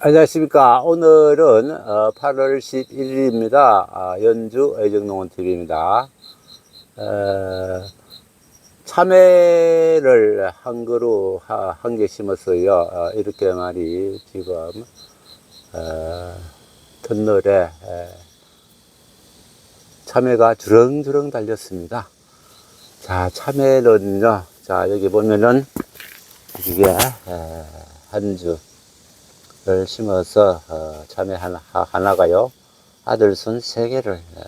안녕하십니까. 오늘은 어, 8월 11일입니다. 아, 연주 애정농원TV입니다. 참외를 한 그루 한 개 심었어요. 어, 이렇게 말이 지금 어, 덧널에 에, 참외가 주렁주렁 달렸습니다. 자, 참외는요. 자, 여기 보면은 이게 에, 한 주. 를 심어서 어, 참외 하나, 하- 하나가요 아들순 세 개를 어,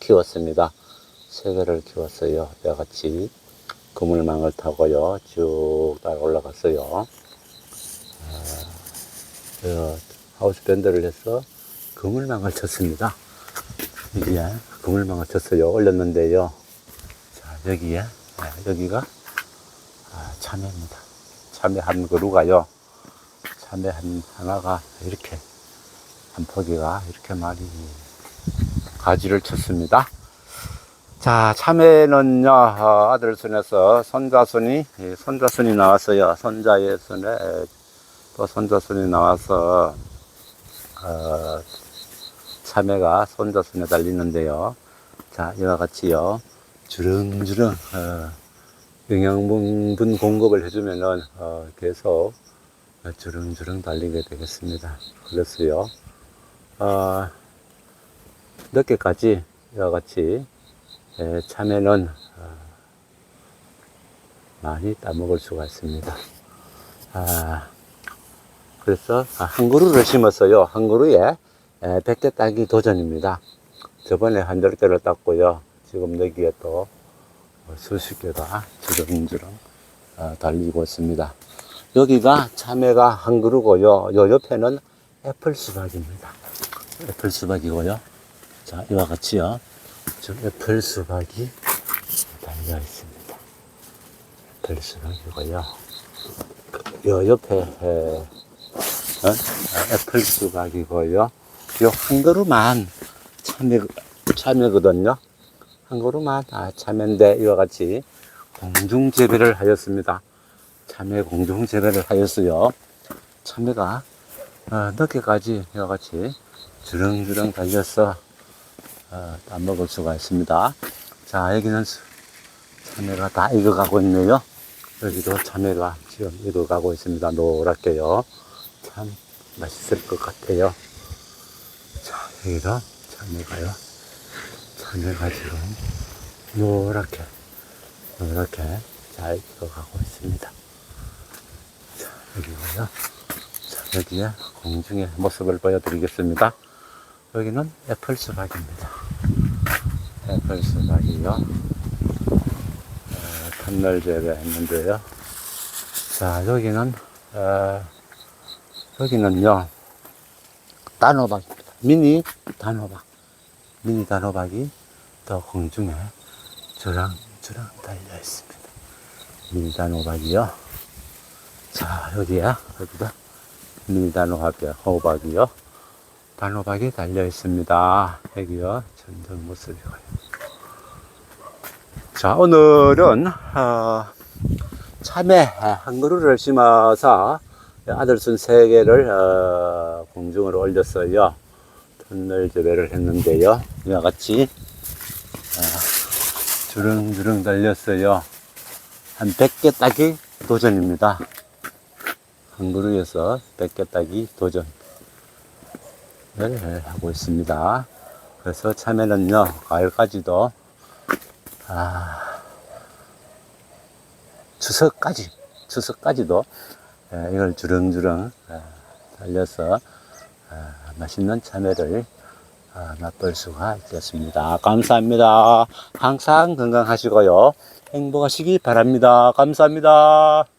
키웠습니다. 세 개를 키웠어요. 이와 같이 그물망을 타고요 쭉 따라 올라갔어요. 어, 저 하우스 밴드를 해서 그물망을 쳤습니다. 여기에 그물망을 쳤어요. 올렸는데요. 자 여기에 아, 여기가 아, 참외입니다. 참외 한 그루가요. 참외 한 하나가 이렇게 한 포기가 이렇게 많이 가지를 쳤습니다. 자, 참외는요, 어, 아들 손에서 손자손이, 예, 손자손이 나왔어요. 손자의 손에 에, 또 손자손이 나와서, 어, 참외가 손자손에 달리는데요. 자, 이와 같이요, 주렁주렁, 어, 영양분 공급을 해주면은, 어, 계속 주렁주렁 달리게 되겠습니다. 그랬어요. 어, 늦게까지 이와 같이 에, 참외는 어, 많이 따먹을 수가 있습니다. 아, 그래서 아, 한 그루를 심었어요. 한 그루에 에, 100개 따기 도전입니다. 저번에 한 10개를 땄고요. 지금 여기에 또 수십 개가 주렁주렁 어, 달리고 있습니다. 여기가 참외가 한 그루고요. 요 옆에는 애플 수박입니다. 애플 수박이고요. 자, 이와 같이요. 저 애플 수박이 달려 있습니다. 애플 수박이고요. 요 옆에 에, 어? 아, 애플 수박이고요. 요 한 그루만 참외, 참외거든요. 한 그루만 아, 참외인데 이와 같이 공중 재배를 하였습니다. 참외 공중 재배를 하였어요. 참외가 어, 늦게까지 이와 같이 주렁주렁 달려서 어, 따먹을 수가 있습니다. 자 여기는 수- 참외가 다 익어가고 있네요. 여기도 참외가 지금 익어가고 있습니다. 노랗게요. 참 맛있을 것 같아요. 자 여기도 참외가요. 참외가 지금 노랗게 노랗게 잘 익어가고 있습니다. 자, 여기고요. 자, 여기에 공중의 모습을 보여드리겠습니다. 여기는 애플 수박입니다. 애플 수박이요. 어, 탄날 재배했는데요. 자, 여기는, 어, 여기는요, 단호박입니다. 미니 단호박. 미니 단호박이 더 공중에 주랑주랑 달려 있습니다. 미니 단호박이요. 자, 여기야, 여기다. 미니 단호박이요, 호박이요. 단호박이 달려 있습니다. 여기요, 전전 모습이고요. 자, 오늘은, 어, 참외 한 그루를 심어서 아들순 세 개를, 어, 공중으로 올렸어요. 터널 재배를 했는데요. 이와 같이, 어, 주렁주렁 달렸어요. 한 100개 따기 도전입니다. 한 그루에서 100개 따기 도전을 하고 있습니다. 그래서 참외는요, 가을까지도, 아, 추석까지, 추석까지도 에, 이걸 주렁주렁 에, 달려서 아, 맛있는 참외를 아, 맛볼 수가 있겠습니다. 감사합니다. 항상 건강하시고요. 행복하시기 바랍니다. 감사합니다.